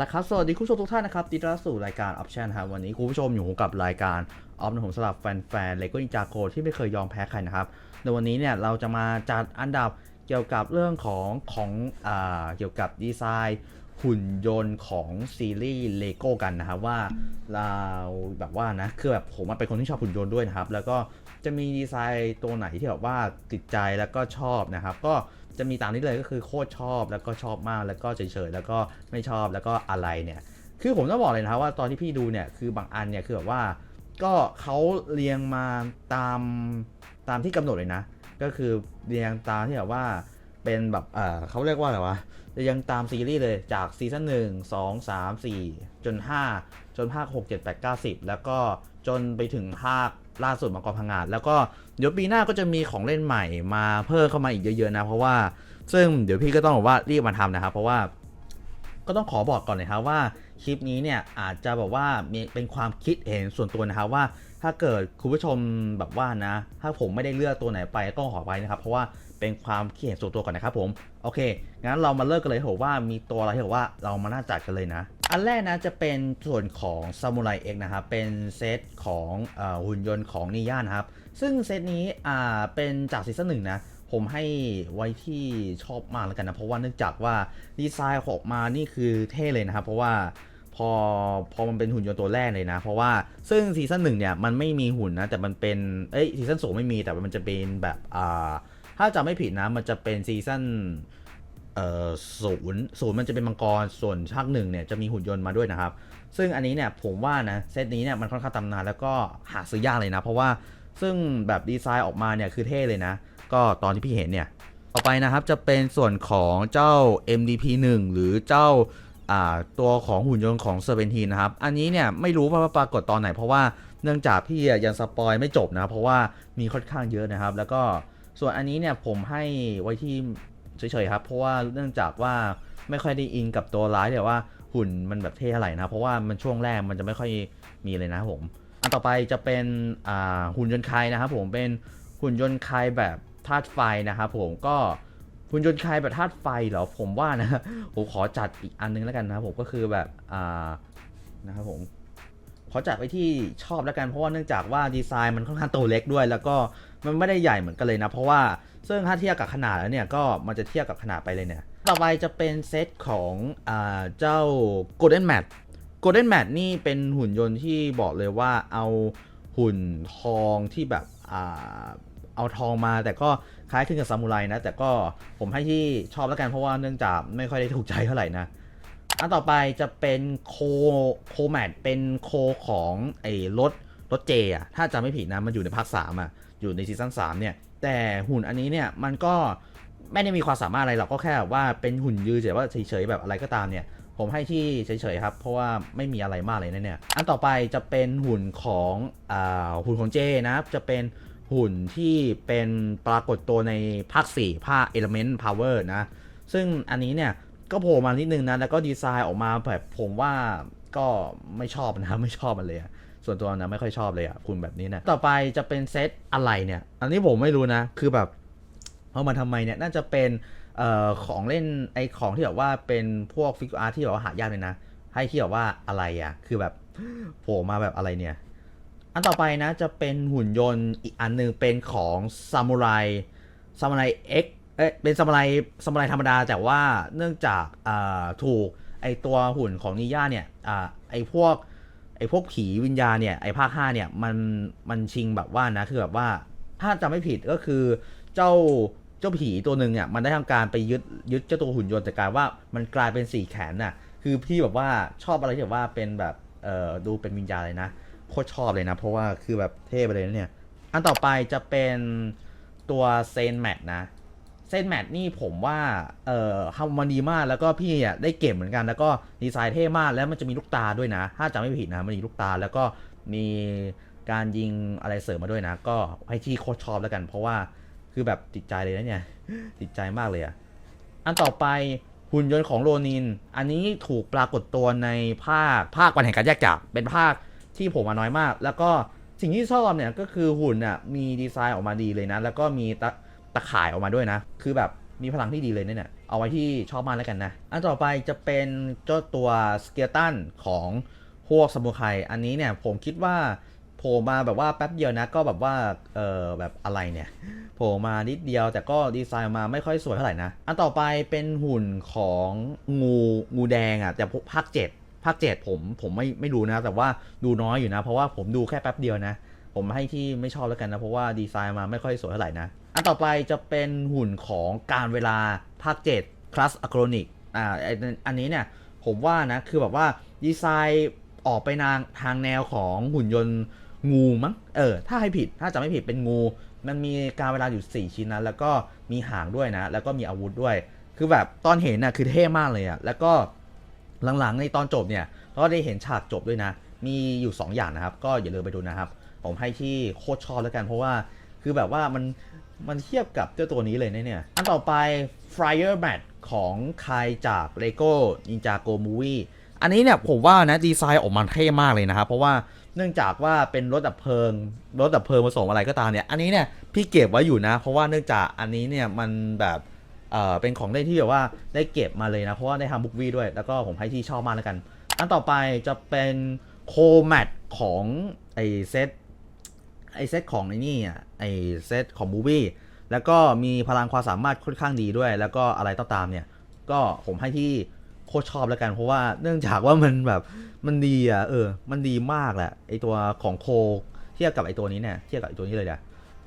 ละครับ สวัสดีคุณผู้ชมทุกท่านนะครับติดตามสู่รายการ Option ครับวันนี้คุณผู้ชมอยู่กับรายการออฟนะผมสำหรับแฟนๆเลโก้นินจาโคที่ไม่เคยยอมแพ้ใครนะครับในวันนี้เนี่ยเราจะมาจัดอันดับเกี่ยวกับเรื่องของของอ่าเกี่ยวกับดีไซน์หุ่นยนต์ของซีรีส์เลโก้กันนะครับว่าเราแบบว่านะคือแบบผมเป็นคนที่ชอบหุ่นยนต์ด้วยนะครับ แล้วก็จะมีดีไซน์ตัวไหนที่แบบว่าติดใจแล้วก็ชอบนะครับ ก็ จะมีตามนี้เลยก็คือโคตรชอบแล้วก็ชอบมากแล้วก็เฉยๆแล้วก็ไม่ชอบแล้วก็อะไรเนี่ยคือผมต้องบอกเลยนะครับว่าตอนที่พี่ดูเนี่ยคือบางอันเนี่ยคือแบบว่าก็เขาเรียงมาตามตามที่กำหนดเลยนะ ก็คือเรียงตามที่แบบว่าเป็นแบบเออเขาเรียกว่าอะไรวะเรียงตามซีรีส์เลยจากซีซั่นหนึ่งสองสามสี่จนห้าจนภาคหกเจ็ดแปดเก้าสิบแล้วก็จนไปถึงภาคล่าสุดมังกรพังงาดแล้วก็ เดี๋ยวปีหน้าก็จะมีของเล่นใหม่มาเพิ่มเข้ามาอีกเยอะๆนะ เพราะว่าซึ่งเดี๋ยวพี่ก็ต้องบอกว่ารีบมาทำนะครับ เพราะว่าก็ต้องขอบอกก่อนเลยครับว่าคลิปนี้เนี่ยอาจจะแบบว่ามีเป็นความคิดเห็นส่วนตัวนะครับว่าถ้าเกิดคุณผู้ชมแบบว่านะ ถ้าผมไม่ได้เลือกตัวไหนไปก็ขอไปนะครับ เพราะว่าเป็นความคิดเห็นส่วนตัวก่อนนะครับผมโอเคงั้นเรามาเริ่มกันเลยเถอะว่ามีตัวอะไรที่บอกว่าเรามาน่าจัดกันเลยนะ อันแรกนะจะเป็นส่วนของซามูไรเอ็กนะครับเป็นเซตของอหุ่นยนต์ของนิย่านะครับ ซึ่งเซตนี้อ่าเป็นจากซีซั่นหนึ่งนะ ผมให้ไว้ที่ชอบมากแล้วกันนะ เพราะว่าเนื่องจากว่าดีไซน์ออกมานี่คือเท่เลยนะครับ เพราะว่าพอพอมันเป็นหุ่นยนต์ตัวแรกเลยนะ เพราะว่าซึ่งซีซั่นหนึ่งเนี่ยมันไม่มีหุ่นนะ แต่มันเป็นเอ้ยซีซั่นสองไม่มีแต่มันจะเป็นแบบอ่าถ้าจำไม่ผิดนะมันจะเป็นซีซั่นเอ่อศูนย์ศูนย์มันจะเป็นมังกรส่วนภาคหนึ่งเนี่ยจะมีหุ่นยนต์มาด้วยนะครับ ซึ่งอันนี้เนี่ยผมว่านะเซตนี้เนี่ยมันค่อนข้างตำนานแล้วก็หาซื้อยากเลยนะ เพราะว่า ซึ่งแบบดีไซน์ออกมาเนี่ยคือเท่เลยนะ ก็ตอนที่พี่เห็นเนี่ย ต่อไปนะครับจะเป็นส่วนของเจ้า MDP 1 หรือเจ้าตัวของหุ่นยนต์ของเซอร์เ n นทีนะครับ อันนี้เนี่ยไม่รู้ว่าปรากฏตอนไหน เพราะว่าเนื่องจากพี่ยังสปอยไม่จบนะ เพราะว่ามีค่อนข้างเยอะนะครับ แล้วก็ส่วนอันนี้เนี่ยผมให้ไว้ที่เฉยๆครับ เพราะว่าเนื่องจากว่าไม่ค่อยได้อินกับตัวร้ายแต่ว่าหุ่นมันแบบเท่เท่าไหร่นะ เพราะว่ามันช่วงแรกมันจะไม่ค่อยมีเลยนะผม นต่อไปจะเป็นหุ่นยนต์คายนะครับผมเป็นหุ่นยนต์คายแบบธาตุไฟนะครับผมก็หุ่นยนต์คายแบบธาตุไฟเหรอผมว่านะผมขอจัดอีกอันนึงแล้วกันนะครับผมก็คือแบบอ่านะครับผมขอจัดไปที่ชอบแล้วกันเพราะว่าเนื่องจากว่าดีไซน์มันค่อนข้างตัวเล็กด้วย แล้วก็มันไม่ได้ใหญ่เหมือนกันเลยนะ เพราะว่าซึ่งถ้าเทียบกับขนาดแล้วเนี่ยก็มันจะเทียบกับขนาดไปเลยเนี่ย ต่อไปจะเป็นเซตของอเจ้า Golden Mat Golden Mat นี่เป็นหุ่นยนต์ที่บอกเลยว่าเอาหุ่นทองที่แบบอ่าเอาทองมาแต่ก็คล้ายคลึงกับซามูไรนะ แต่ก็ผมให้ที่ชอบแล้วกันเพราะว่าเนื่องจากไม่ค่อยได้ถูกใจเท่าไหร่นะ อันต่อไปจะเป็นโคโคแมทเป็นโคของไอ้รถรถเจอะถ้าจำไม่ผิดนะมันอยู่ในภาค3อะอยู่ในซีซั่น3เนี่ย แต่หุ่นอันนี้เนี่ยมันก็ไม่ได้มีความสามารถอะไรหรอกก็แค่ว่าเป็นหุ่นยืนเฉยว่าเฉยๆแบบอะไรก็ตามเนี่ย ผมให้ที่เฉยๆครับ เพราะว่าไม่มีอะไรมากเลยนะเนี่ย อันต่อไปจะเป็นหุ่นของอ่าหุ่นของเจนะครับ จะเป็นหุ่นที่เป็นปรากฏตัวในภาค 4 ภาค Element Power นะ ซึ่งอันนี้เนี่ยก็โผล่มานิดนึงนะ แล้วก็ดีไซน์ออกมาแบบผมว่าก็ไม่ชอบนะไม่ชอบมันเลย ส่วนตัวนะไม่ค่อยชอบเลยอะคุณแบบนี้นะต่อไปจะเป็นเซตอะไรเนี่ย อันนี้ผมไม่รู้นะ คือแบบเอามาทำไมเนี่ยน่าจะเป็น เอ่อของเล่นไอของที่แบบว่าเป็นพวกฟิกอาร์ที่แบบว่าหายากเลยนะ ให้ที่แบบว่าอะไรอะคือแบบโผล่มาแบบอะไรเนี่ย อันต่อไปนะจะเป็นหุ่นยนต์อีกอันหนึงเป็นของซามูไรซามูไรเอ็กเอ๊ะเป็นซามูไรซามูไรธรรมดาแต่ว่าเนื่องจากอ่าถูกไอตัวหุ่นของนิย่าเนี่ยอ่าไอพวกไอพวกผีวิญญาณเนี่ยไอภาค5เนี่ยมันมันชิงแบบว่านะคือแบบว่าถ้าจำไม่ผิดก็คือเจ้า เจ้าผีตัวหนึ่งเนี่ยมันได้ทำการไปยึดยึดเจ้าตัวหุ่นยนต์แต่กลายว่ามันกลายเป็นสี่แขนน่ะ คือพี่แบบว่าชอบอะไรที่แบบว่าเป็นแบบเอ่อดูเป็นวิญญาณเลยนะโคตรชอบเลยนะ เพราะว่าคือแบบเท่ไปเลยนะเนี่ย อันต่อไปจะเป็นตัวเซนแมทนะเซนแมทนี่ผมว่าเอ่อทำมันดีมากแล้วก็พี่อะได้เก็บเหมือนกัน แล้วก็ดีไซน์เท่มากแล้วมันจะมีลูกตาด้วยนะ ถ้าจำไม่ผิดนะมันมีลูกตาแล้วก็มีการยิงอะไรเสริมมาด้วยนะ ก็ให้ที่โคตรชอบแล้วกัน เพราะว่า คือแบบติดใจเลยนะเนี่ย ติดใจมากเลยอะอันต่อไปหุ่นยนต์ของโรนิน อันนี้ถูกปรากฏตัวในภาคภาควันแห่งการแยกจาก เป็นภาคที่ผมมาน้อยมาก แล้วก็สิ่งที่ชอบเนี่ยก็คือหุ่นอะมีดีไซน์ออกมาดีเลยนะ แล้วก็มีตะตะข่ายออกมาด้วยนะ คือแบบมีพลังที่ดีเลยเนี่ย เอาไว้ที่ชอบมากแล้วกันนะ อันต่อไปจะเป็นเจ้าตัวสเกลตันของพวกสมุไรอันนี้เนี่ยผมคิดว่า โผล่มาแบบว่าแป๊บเดียวนะก็แบบว่าเออแบบอะไรเนี่ยโผล่มานิดเดียวแต่ก็ดีไซน์มาไม่ค่อยสวยเท่าไหร่นะอันต่อไปเป็นหุ่นของงูงูแดงอะแต่ภาคเจ็ดภาคเจ็ดผมผมไม่ไม่รู้นะ แต่ว่าดูน้อยอยู่นะ เพราะว่าผมดูแค่แป๊บเดียวนะ ผมให้ที่ไม่ชอบแล้วกันนะเพราะว่าดีไซน์มาไม่ค่อยสวยเท่าไหร่นะอันต่อไปจะเป็นหุ่นของการเวลาภาค7 Class a c r o n i c อ่าไออันนี้เนี่ยผมว่านะคือแบบว่าดีไซน์ออกไปนางทางแนวของหุ่นยนต์ งูมั้งเออถ้าให้ผิดถ้าจะไม่ผิดเป็นงู มันมีการเวลาอยู่ 4 ชิ้นนะแล้วก็มีหางด้วยนะ แล้วก็มีอาวุธด้วย คือแบบตอนเห็นน่ะคือเท่มากเลยอะแล้วก็หลังๆในตอนจบเนี่ยก็ได้เห็นฉากจบด้วยนะ มีอยู่ 2 อย่างนะครับ ก็อย่าลืมไปดูนะครับ ผมให้ที่โคตรชอบแล้วกัน เพราะว่าคือแบบว่ามันมันเทียบกับเจ้าตัวนี้เลยนะเนี่ยอันต่อไป Flyer Mat ของใครจาก Lego Ninjago Movie อันนี้เนี่ยผมว่านะดีไซน์ออกมาเท่มากเลยนะครับเพราะว่า เนื่องจากว่าเป็นรถดับเพลิง รถดับเพลิงผสมอะไรก็ตามเนี่ย อันนี้เนี่ยพี่เก็บไว้อยู่นะ เพราะว่าเนื่องจากอันนี้เนี่ยมันแบบเอ่อเป็นของเล่นที่แบบว่าได้เก็บมาเลยนะ เพราะว่าได้ทำบุ๊กวีด้วย แล้วก็ผมให้ที่ชอบมากแล้วกัน อันต่อไปจะเป็นโคแมทของไอเซตไอเซตของไอ้นี่อะไอเซตของมูวี่แล้วก็มีพลังความสามารถค่อนข้างดีด้วย แล้วก็อะไรต่อตามเนี่ย ก็ผมให้ที่โคตรชอบแล้วกัน เพราะว่าเนื่องจากว่ามันแบบ มันดีอะเออ มันดีมากแหละไอตัวของโคเทียบกับไอตัวนี้เนี่ยเทียบกับไอตัวนี้เลยเนี่ย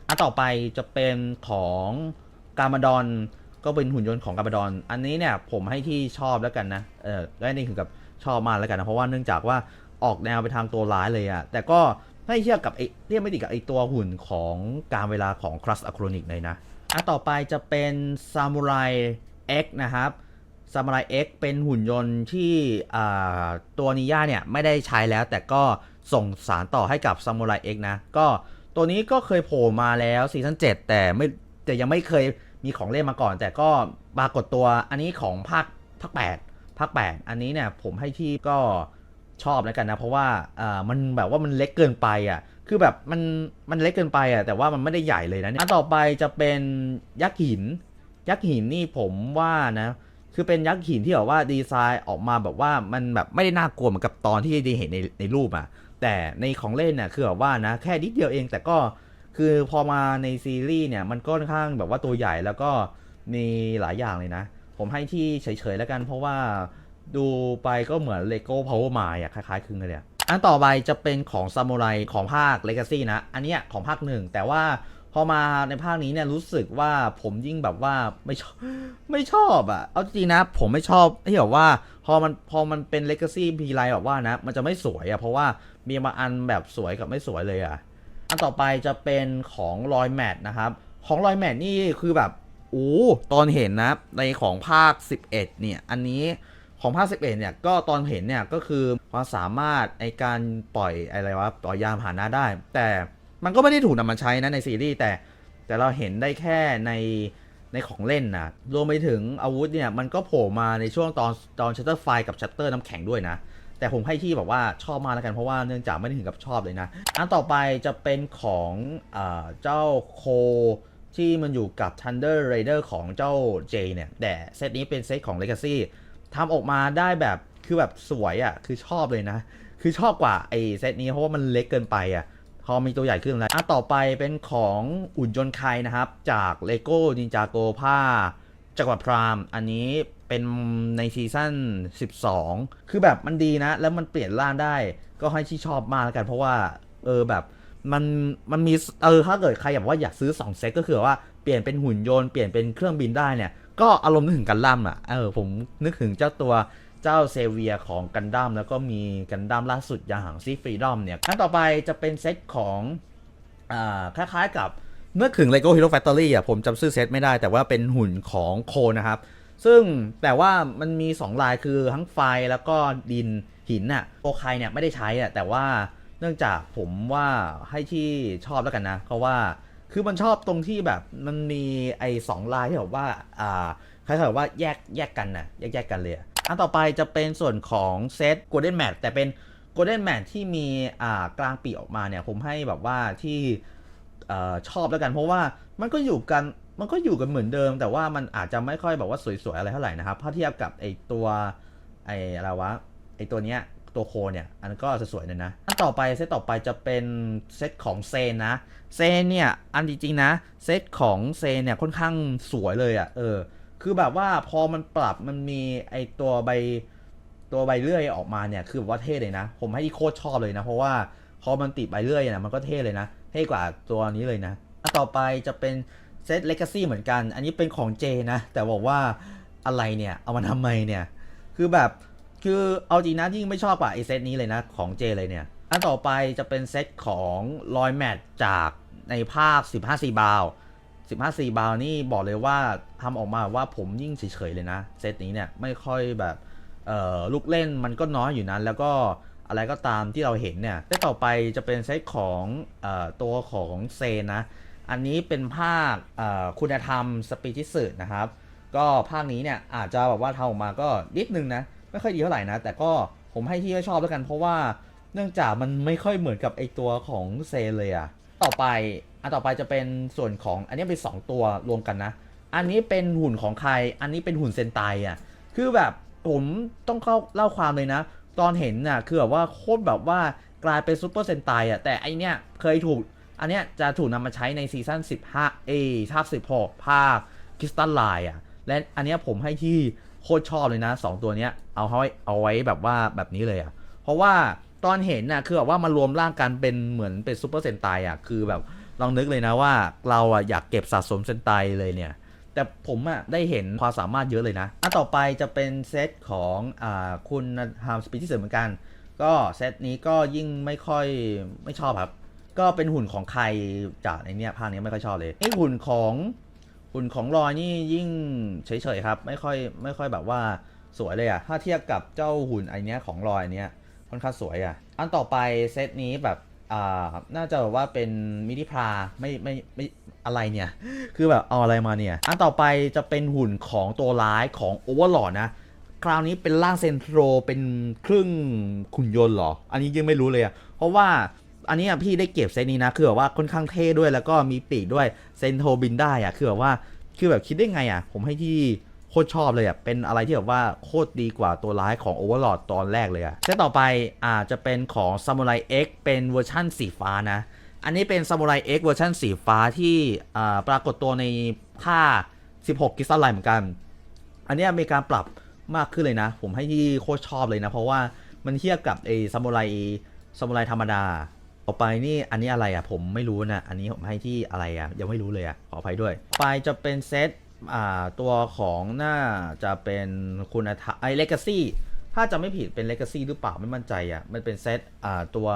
อันต่อไปจะเป็นของกามาดอนก็เป็นหุ่นยนต์ของกามาดอน อันนี้เนี่ยผมให้ที่ชอบแล้วกันนะเออและนี่ถึงกับชอบมากแล้วกันนะเพราะว่าเนื่องจากว่าออกแนวไปทางตัวร้ายเลยอะแต่ก็ไม่เทียบกับไอเทียบไม่ติดกับไอตัวหุ่นของการเวลาของครัสอะโครนิกเลยนะอันต่อไปจะเป็นซามูไร X นะครับ ซามูไร X เป็นหุ่นยนต์ที่ตัวนิย่าเนี่ยไม่ได้ใช้แล้วแต่ก็ส่งสารต่อให้กับซามูไร X นะ ก็ตัวนี้ก็เคยโผล่มาแล้วซีซั่น7แต่ไม่แต่ยังไม่เคยมีของเล่นมาก่อน แต่ก็ปรากฏตัวอันนี้ของภาคภาค8ภาค8อันนี้เนี่ยผมให้ที่ก็ชอบแล้วกันนะ เพราะว่าอ่ามันแบบว่ามันเล็กเกินไปอะคือแบบมันมันเล็กเกินไปอะแต่ว่ามันไม่ได้ใหญ่เลยนะอันต่อไปจะเป็นยักษ์หิน ยักษ์หินนี่ผมว่านะ คือเป็นยักษ์หินที่แบบว่าดีไซน์ออกมาแบบว่ามันแบบไม่ได้น่ากลัวเหมือนกับตอนที่ได้เห็นในในรูปอะแต่ในของเล่นเนี่ยคือแบบว่านะแค่นิดเดียวเองแต่ก็คือพอมาในซีรีส์เนี่ยมันก็ค่อนข้างแบบว่าตัวใหญ่แล้วก็มีหลายอย่างเลยนะ ผมให้ที่เฉยๆแล้วกัน เพราะว่าดูไปก็เหมือน Lego Power m i อะคล้ายๆคลึงกันเลยอันต่อไปจะเป็นของซามูไรของภาค Legacy นะ อันเนี้ยของภาคหนึ่งแต่ว่า พอมาในภาคนี้เนี่ยรู้สึกว่าผมยิ่งแบบว่าไม่ชอบไม่ชอบอะเอาจริงนะ ผมไม่ชอบที่แบบว่า พอมันพอมันเป็น Legacy พีไลแบบว่านะ มันจะไม่สวยอะเพราะว่ามีบาอันแบบสวยกับไม่สวยเลยอะอันต่อไปจะเป็นของรอยแมทนะครับ ของรอยแมทนี่คือแบบโอ้ตอนเห็นนะ ในของภาค 11 เนี่ย อันนี้ของภาค 11 เนี่ย ก็ตอนเห็นเนี่ยก็คือความสามารถในการปล่อยอะไรวะปล่อยยานผ่านหน้าได้ แต่ มันก็ไม่ได้ถูกนำมาใช้นะในซีรีส์แต่แต่เราเห็นได้แค่ในในของเล่นนะรวมไปถึงอาวุธเนี่ยมันก็โผล่มาในช่วงตอนตอนชัตเตอร์ไฟกับชัตเตอร์น้ำแข็งด้วยนะ แต่ผมให้ที่แบบว่าชอบมากแล้วกันเพราะว่าเนื่องจากไม่ได้ถึงกับชอบเลยนะ อันต่อไปจะเป็นของอเจ้าโคที่มันอยู่กับ Thunder Raider ของเจ้าเจเนี่ย แต่เซตนี้เป็นเซตของ Legacy ทำออกมาได้แบบคือแบบสวยอะ่ะคือชอบเลยนะ คือชอบกว่าไอเซตนี้เพราะว่ามันเล็กเกินไปอะ่ะ พอมีตัวใหญ่ขึ้นแล้วอะต่อไปเป็นของอุ่นยนต์ไคนะครับ จาก LEGO Ninjago ผ้าจักรวรรดิพรามอันนี้เป็นในซีซั่น 12 คือแบบมันดีนะ แล้วมันเปลี่ยนร่างได้ ก็ให้ที่ชอบมากแล้วกัน เพราะว่า เออแบบมันมันมีเออถ้าเกิดใครอยากว่าอยากซื้อ 2 เซตก็คือว่าเปลี่ยนเป็นหุ่นยนต์เปลี่ยนเป็นเครื่องบินได้เนี่ย ก็อารมณ์นึกถึงกันดั้มอะเออผมนึกถึงเจ้าตัว เจ้าเซเวียของกันดั้มแล้วก็มีกันดั้มล่าสุดอย่างซีฟรีดอมเนี่ยขั้นต่อไปจะเป็นเซตของอ่าคล้ายๆกับเมื่อถึง Lego Hero Factory อะผมจำชื่อเซตไม่ได้แต่ว่าเป็นหุ่นของโคนะครับ ซึ่งแต่ว่ามันมี 2 ลายคือทั้งไฟแล้วก็ดินหินน่ะโอคายเนี่ยไม่ได้ใช้อะแต่ว่าเนื่องจากผมว่าให้ที่ชอบแล้วกันนะ เพราะว่าคือมันชอบตรงที่แบบมันมีไอ้สองลายที่แบบว่าอ่าคล้ายๆกับว่าแยกแยกกันนะแยกแยกกันเลย อันต่อไปจะเป็นส่วนของเซต Golden Match แต่เป็น Golden Match ที่มีอ่ากลางปีออกมาเนี่ย ผมให้แบบว่าที่อชอบแล้วกัน เพราะว่ามันก็อยู่กันมันก็อยู่กันเหมือนเดิม แต่ว่ามันอาจจะไม่ค่อยแบบว่าสวยๆอะไรเท่าไหร่นะครับถ้าเทียบกับไอตัวไออะไรวะไอตัวเนี้ยตัวโคเนี่ย อันก็จะสวยเลยนะอันต่อไปเซตต่อไปจะเป็นเซตของเซนนะเซนเนี่ยอันจริงๆนะเซตของเซนเนี่ยค่อนข้างสวยเลยอะ่ะเออ คือแบบว่าพอมันปรับมันมีไอตัวใบตัวใบเลื่อยออกมาเนี่ยคือแบบว่าเท่เลยนะ ผมให้ที่โคตรชอบเลยนะ เพราะว่าพอมันติดใบเลื่อยนะมันก็เท่เลยนะเท่กว่าตัวนี้เลยนะอันต่อไปจะเป็นเซตเลกาซี่เหมือนกัน อันนี้เป็นของเจนะ แต่บอกว่าอะไรเนี่ยเอามาทำไมเนี่ยคือแบบคือเอาจริงนะยิ่งไม่ชอบกว่าไอเซตนี้เลยนะของเจเลยเนี่ยอันต่อไปจะเป็นเซตของลอยแมทจากในภาค 15 4บาว 15 4บาวนี่บอกเลยว่าทำออกมาว่าผมยิ่งเฉยๆเลยนะ เซตนี้เนี่ยไม่ค่อยแบบเอ่อลูกเล่นมันก็น้อยอยู่นะแล้วก็อะไรก็ตามที่เราเห็นเนี่ยเซตต่อไปจะเป็นเซตของเอ่อตัวของเซนนะ อันนี้เป็นภาคเอ่อคุณธรรมสปีชิสึนะครับ ก็ภาคนี้เนี่ยอาจจะแบบว่าทำออกมาก็นิดนึงนะ ไม่ค่อยดีเท่าไหร่นะ แต่ก็ผมให้ที่ไม่ชอบแล้วกันเพราะว่าเนื่องจากมันไม่ค่อยเหมือนกับไอตัวของเซนเลยอะต่อไป อันต่อไปจะเป็นส่วนของอันนี้เป็นสองตัวรวมกันนะ อันนี้เป็นหุ่นของใคร อันนี้เป็นหุ่นเซนไตอะ คือแบบผมต้องเข้าเล่าความเลยนะ ตอนเห็นน่ะคือแบบว่าโคตรแบบว่ากลายเป็นซูเปอร์เซนไตอะ แต่ไอเนี้ยเคยถูก อันเนี้ยจะถูกนำมาใช้ในซีซั่น15 เอภาค16ภาคคริสตัลไลน์อะ และอันเนี้ยผมให้ที่โคตรชอบเลยนะ 2 ตัวเนี้ยเอาไว้เอาไว้แบบว่าแบบนี้เลยอะ เพราะว่าตอนเห็นน่ะคือแบบว่ามารวมร่างกันเป็นเหมือนเป็นซูเปอร์เซนไตอะคือแบบ ลองนึกเลยนะว่าเราอะอยากเก็บสะสมเซนไตเลยเนี่ย แต่ผมอะได้เห็นความสามารถเยอะเลยนะ อันต่อไปจะเป็นเซตของอคุณฮามสปีดที่เสริมเหมือนกัน ก็เซตนี้ก็ยิ่งไม่ค่อยไม่ชอบครับ ก็เป็นหุ่นของใครจากในเนี้ยภาคนี้ไม่ค่อยชอบเลยไอหุ่นของหุ่นของลอยนี่ยิ่งเฉยๆครับ ไม่ค่อยไม่ค่อยแบบว่าสวยเลยอะถ้าเทียบกับเจ้าหุ่นไอเนี้ยของลอยเนี้ยค่อนข้างสวยอะอันต่อไปเซตนี้แบบ น่าจะแบบว่าเป็นมินิพราไม่ไม่ไม่อะไรเนี่ย คือแบบเอาอะไรมาเนี่ย อันต่อไปจะเป็นหุ่นของตัวร้ายของโอเวอร์ลอดนะ คราวนี้เป็นร่างเซนโทรเป็นครึ่งขุนยนต์หรอ อันนี้ยังไม่รู้เลยอะเพราะว่าอันนี้พี่ได้เก็บเซตนี้นะ คือแบบว่าค่อนข้างเท่ด้วยแล้วก็มีปีกด้วยเซนโทรบินได้อะคือแบบว่าคือแบบคิดได้ไงอะผมให้ที่ โคตรชอบเลยอะเป็นอะไรที่แบบว่าโคตรดีกว่าตัวร้ายของ Overlord ตอนแรกเลยอะเซตต่อไปอาจจะเป็นของ Samurai X เป็นเวอร์ชั่นสีฟ้านะ อันนี้เป็น Samurai X เวอร์ชันสีฟ้าที่ปรากฏตัวในภาค 16 กิสตัลไลน์เหมือนกัน อันนี้มีการปรับมากขึ้นเลยนะ ผมให้ที่โคตรชอบเลยนะ เพราะว่ามันเทียบกับไอ้ซามูไรซามูไรธรรมดาต่อไปนี่อันนี้อะไรอะผมไม่รู้นะ อันนี้ผมให้ที่อะไรอะยังไม่รู้เลยอะขออภัยด้วย ไปจะเป็นเซต ตัวของน่าจะเป็นคุณธรรมไอ้เลกาซี่ถ้าจะไม่ผิดเป็นเลกาซี่หรือเปล่าไม่มั่นใจอะมันเป็นเซตอ่าตัว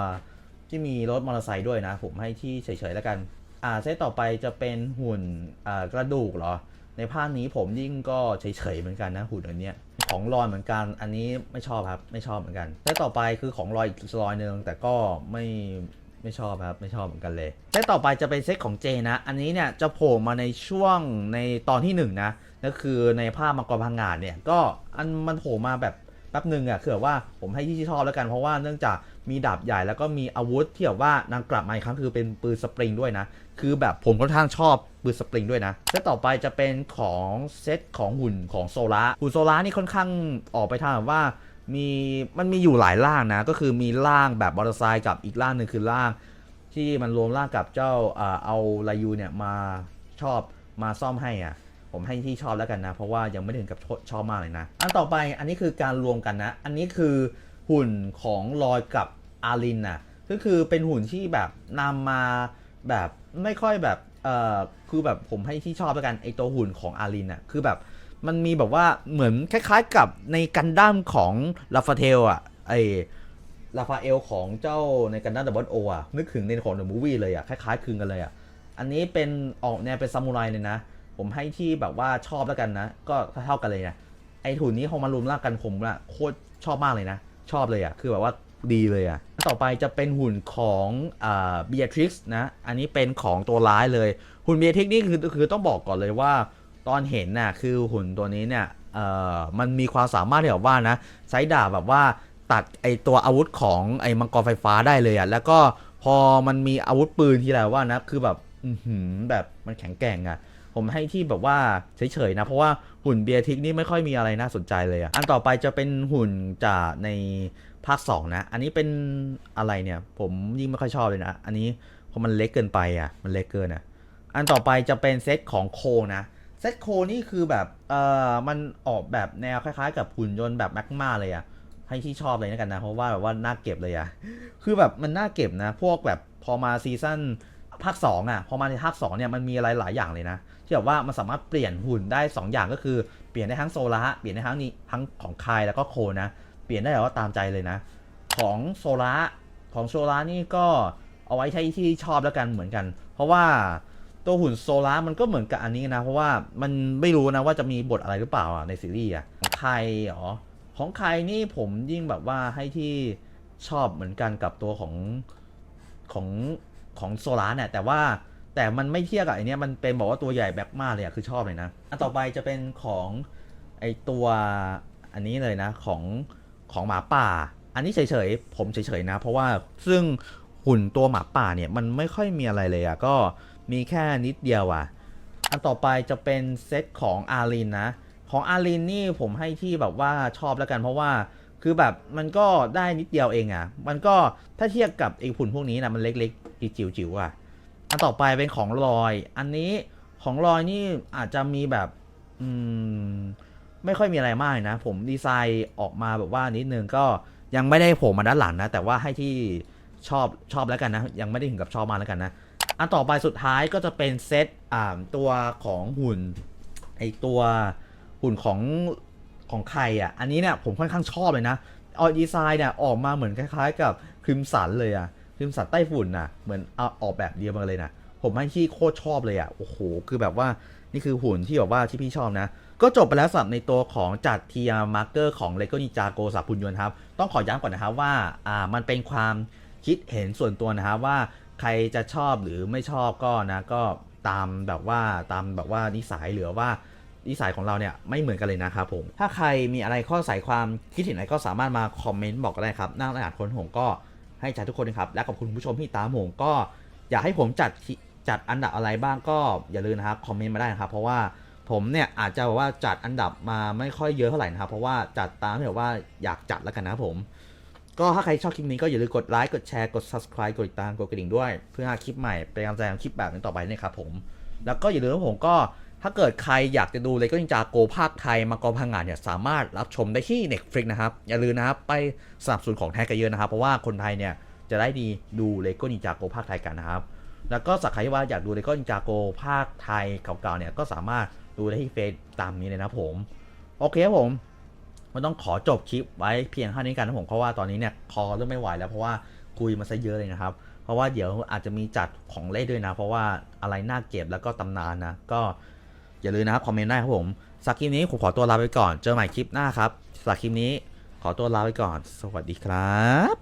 ที่มีรถมอเตอร์ไซค์ด้วยนะ ผมให้ที่เฉยๆแล้วกันอ่าเซตต่อไปจะเป็นหุ่นอ่ากระดูกเหรอ ในภาคนี้ผมยิ่งก็เฉยๆเหมือนกันนะหุ่นอันเนี้ยของลอยเหมือนกัน อันนี้ไม่ชอบครับ ไม่ชอบเหมือนกันเซตต่อไปคือของลอยอีกลอยหนึ่งแต่ก็ไม่ ไม่ชอบครับไม่ชอบเหมือนกันเลยเซตต่อไปจะเป็นเซตของเจนะ อันนี้เนี่ยจะโผล่มาในช่วงในตอนที่หนึ่งนะก็คือในภาพมังกรพังงาดเนี่ยก็อันมันโผล่มาแบบแป๊บหนึ่งอะคือแบบว่าผมให้ที่ชอบแล้วกัน เพราะว่าเนื่องจากมีดาบใหญ่แล้วก็มีอาวุธที่แบบว่านางกลับมาอีกครั้งคือเป็นปืนสปริงด้วยนะ คือแบบผมค่อนข้างชอบปืนสปริงด้วยนะเซตต่อไปจะเป็นของเซตของหุ่นของโซล่าหุ่นโซล่านี่ค่อนข้างออกไปทางแบบว่า มีมันมีอยู่หลายร่างนะ ก็คือมีร่างแบบมอเตอร์ไซค์กับอีกร่างหนึ่งคือร่าง ที่มันรวมร่างกับเจ้าอ่าเอาลายูเนี่ยมาชอบมาซ่อมให้อะผมให้ที่ชอบแล้วกันนะ เพราะว่ายังไม่ถึงกับชอบชอบมากเลยนะ อันต่อไปอันนี้คือการรวมกันนะ อันนี้คือหุ่นของลอยกับอารินน่ะก็คือเป็นหุ่นที่แบบนำมาแบบไม่ค่อยแบบเอ่อคือแบบผมให้ที่ชอบแล้วกันไอตัวหุ่นของอารินน่ะคือแบบ มันมีแบบว่าเหมือนคล้ายๆกับในกันดั้มของลาฟาเทลอะไอลาฟาเอลของเจ้าในกันดั้มดับบิลโออะนึกถึงในของเดอะมูวี่เลยอะคล้ายๆคลึงกันเลยอะอันนี้เป็นออกแนวเป็นซามูไรเลยนะ ผมให้ที่แบบว่าชอบแล้วกันนะ ก็เท่ากันเลยนะไอถุนนี้พอมารวมร่างกันผมละโคตรชอบมากเลยนะ ชอบเลยอะคือแบบว่าดีเลยอะต่อไปจะเป็นหุ่นของอ่าเบียทริกซ์นะ อันนี้เป็นของตัวร้ายเลย หุ่นเบียทริกซ์นี่คือคือต้องบอกก่อนเลยว่า ตอนเห็นน่ะคือหุ่นตัวนี้เนี่ยเอ่อมันมีความสามารถที่แบบว่านะใช้ดาบแบบว่าตัดไอตัวอาวุธของไอมังกรไฟฟ้าได้เลยอะ่ะแล้วก็พอมันมีอาวุธปืนทีไรว่านะคือแบบอืแบบมันแข็งแกร่งอะผมให้ที่แบบว่าเฉยๆนะ เพราะว่าหุ่นเบียร์ทิกนี่ไม่ค่อยมีอะไรน่าสนใจเลยอะอันต่อไปจะเป็นหุ่นจากในภาค 2 นะ อันนี้เป็นอะไรเนี่ย ผมยิ่งไม่ค่อยชอบเลยนะ อันนี้เพราะมันเล็กเกินไปอะมันเล็กเกินอะอันต่อไปจะเป็นเซตของโคนะ ซตโคนี่คือแบบเอ่อมันออกแบบแนวคล้ายๆ กับหุ่นยนต์แบบแมกมาเลยอะให้ที่ชอบเลยนะกันนะ เพราะว่าแบบว่าน่าเก็บเลยอะคือแบบมันน่าเก็บนะ พวกแบบพอมาซีซั่นภาค2อะพอมาในภาค2เนี่ยมันมีอะไรหลายอย่างเลยนะที่แบบว่ามันสามารถเปลี่ยนหุ่นได้ 2 อย่างก็คือเปลี่ยนได้ทั้งโซล่าเปลี่ยนได้ทั้งนี้ทั้งของคายแล้วก็โคนะ เปลี่ยนได้แบบว่าตามใจเลยนะ ของโซล่าของโซล่านี่ก็เอาไว้ใช้ที่ชอบแล้วกันเหมือนกัน เพราะว่า ตัวหุ่นโซล่ามันก็เหมือนกับอันนี้นะ เพราะว่ามันไม่รู้นะว่าจะมีบทอะไรหรือเปล่าอะในซีรีส์อะของใครอ๋อของใครนี่ผมยิ่งแบบว่าให้ที่ชอบเหมือนกันกับตัวของของของโซล่าเนี่ยแต่ว่าแต่มันไม่เทียบกับไอเนี้ยมันเป็นบอกว่าตัวใหญ่แบบมาเลยอะคือชอบเลยนะอันต่อไปจะเป็นของไอตัวอันนี้เลยนะของของหมาป่า อันนี้เฉยๆผมเฉยๆนะ เพราะว่าซึ่งหุ่นตัวหมาป่าเนี่ยมันไม่ค่อยมีอะไรเลยอะก็ มีแค่นิดเดียวอะ่ะ อันต่อไปจะเป็นเซตของอารินนะ ของอารินนี่ผมให้ที่แบบว่าชอบแล้วกันเพราะว่าคือแบบมันก็ได้นิดเดียวเองอะ่ะ มันก็ถ้าเทียบกับไอ้หุ่นพวกนี้นะมันเล็กๆจิ๋วๆอะ อันต่อไปเป็นของลอย อันนี้ของลอยนี่อาจจะมีแบบ อืม ไม่ค่อยมีอะไรมากนะ ผมดีไซน์ออกมาแบบว่านิดนึงก็ยังไม่ได้โผล่มาด้านหลังนะ แต่ว่าให้ที่ชอบชอบแล้วกันนะ ยังไม่ได้ถึงกับชอบมาแล้วกันนะ อันต่อไปสุดท้ายก็จะเป็นเซตอ่าตัวของหุ่นไอตัวหุ่นของของใครอะ อันนี้เนี่ยผมค่อนข้างชอบเลยนะออดีไซน์เนี่ยออกมาเหมือนคล้ายๆ กับคริมสันเลยอะคริมสันใต้ฝุ่นน่ะเหมือนเอาออกแบบเดียวมาเลยนะผมให้ที่โคตรชอบเลยอะโอ้โหคือแบบว่านี่คือหุ่นที่แบบว่าที่พี่ชอบนะ ก็จบไปแล้วสำหรับในตัวของจัดเทียมาร์เกอร์ของ LEGO Ninja Go สับหุ่นยนต์ครับ ต้องขอย้ำก่อนนะครับว่าอ่ามันเป็นความคิดเห็นส่วนตัวนะครับว่า ใครจะชอบหรือไม่ชอบก็นะก็ตามแบบว่าตามแบบว่านิสัยหรือว่านิสัยของเราเนี่ยไม่เหมือนกันเลยนะครับผม ถ้าใครมีอะไรข้อใส่ความคิดเห็นอะไรก็สามารถมาคอมเมนต์บอกกันได้ครับน้าอ่านคนผมก็ให้ใจทุกคนนะครับ และขอบคุณผู้ชมที่ตามผมก็อยากให้ผมจัดจัดอันดับอะไรบ้างก็อย่าลืมนะครับคอมเมนต์มาได้นะครับ เพราะว่าผมเนี่ยอาจจะแบบว่าจัดอันดับมาไม่ค่อยเยอะเท่าไหร่นะครับ เพราะว่าจัดตามที่แบบว่าอยากจัดแล้วกันนะครับผม ก็ถ้าใครชอบคลิปนี้ก็อย่าลืมกดไลค์กดแชร์กด subscribe กดติดตามกดกระดิ่งด้วย เพื่อหาคลิปใหม่เป็นกำลังใจทำคลิปแบบนี้ต่อไปนะครับผม แล้วก็อย่าลืมผมก็ถ้าเกิดใครอยากจะดูเลยก็จิงจาโกภาคไทยมากอพังงานเนี่ยสามารถรับชมได้ที่ Netflix นะครับ อย่าลืมนะครับไปสนับสนุนของแท้กันเยอะนะครับ เพราะว่าคนไทยเนี่ยจะได้ดีดูเลโก้นินจาโกภาคไทยกันนะครับ แล้วก็สักใครว่าอยากดูเลโก้นินจาโกภาคไทยเก่าๆเนี่ยก็สามารถดูได้ที่เฟซตามนี้เลยนะครับผม โอเคครับผม มันต้องขอจบคลิปไว้เพียงเท่านี้กันนะผมเพราะว่าตอนนี้เนี่ยคอเริ่มไม่ไหวแล้วเพราะว่าคุยมาซะเยอะเลยนะครับ เพราะว่าเดี๋ยวอาจจะมีจัดของเล่นด้วยนะ เพราะว่าอะไรน่าเก็บแล้วก็ตำนานนะ ก็อย่าลืมนะครับคอมเมนต์ได้ครับผมสักคลิปนี้ผมขอตัวลาไปก่อน เจอใหม่คลิปหน้าครับสักคลิปนี้ขอตัวลาไปก่อน สวัสดีครับ